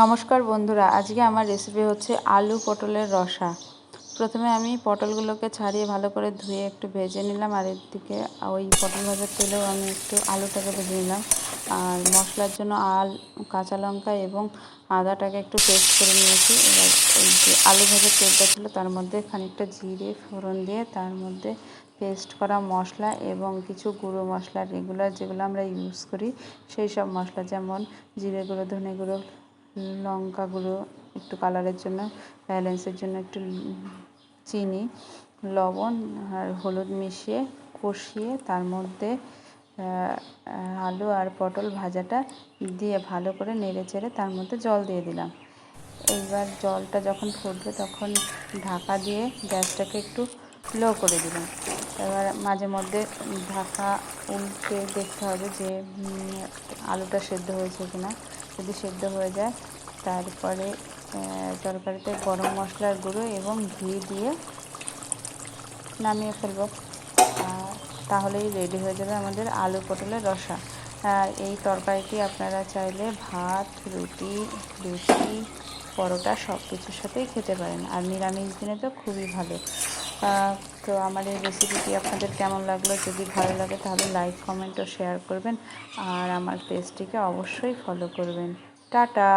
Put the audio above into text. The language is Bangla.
নমস্কার বন্ধুরা, আজকে আমার রেসিপি হচ্ছে আলু পটলের রসা। প্রথমে আমি পটলগুলোকে ছাড়িয়ে ভালো করে ধুয়ে একটু ভেজে নিলাম, আর এর দিকে ওই পটল ভাজার তেলেও আমি একটু আলুটাকে ভেজে নিলাম। আর মশলার জন্য আল, কাঁচা লঙ্কা এবং আদাটাকে একটু পেস্ট করে নিয়েছি। এবার ওই যে আলু ভাজার তেলটা ছিল, তার মধ্যে খানিকটা জিরে, ফোড়ন দিয়ে তার মধ্যে পেস্ট করা মশলা এবং কিছু গুঁড়ো মশলা রেগুলার যেগুলো আমরা ইউজ করি, সেই সব মশলা যেমন জিরে গুঁড়ো, ধনে গুঁড়ো লঙ্কা গুঁড়ো একটু কালারের জন্য, ব্যালেন্সের জন্য একটু চিনি, লবণ আর হলুদ মিশিয়ে কষিয়ে তার মধ্যে আলু আর পটল ভাজাটা দিয়ে ভালো করে নেড়ে চেড়ে তার মধ্যে জল দিয়ে দিলাম। এইবার জলটা যখন ফুটবে তখন ঢাকা দিয়ে গ্যাসটাকে একটু লো করে দিলাম। এবার মাঝে মধ্যে ঢাকা উল্টে দেখতে হবে যে আলুটা সেদ্ধ হয়েছে কিনা। যদি সেদ্ধ হয়ে যায়, তারপরে তরকারিতে গরম মশলার গুঁড়ো এবং ঘি দিয়ে নামিয়ে ফেলব। তাহলেই রেডি হয়ে যাবে আমাদের আলু পটলের রসা। আর এই তরকারিটি আপনারা চাইলে ভাত, রুটি, লুচি, পরোটা সব কিছুর সাথেই খেতে পারেন। আর নিরামিষ দিনে তো খুবই ভালো। তো আমার এই রেসিপিটি আপনাদের কেমন লাগল? যদি ভালো লাগে তাহলে লাইক কমেন্ট ও শেয়ার করবেন। আর আমার পেজটিকে অবশ্যই ফলো করবেন। টাটা!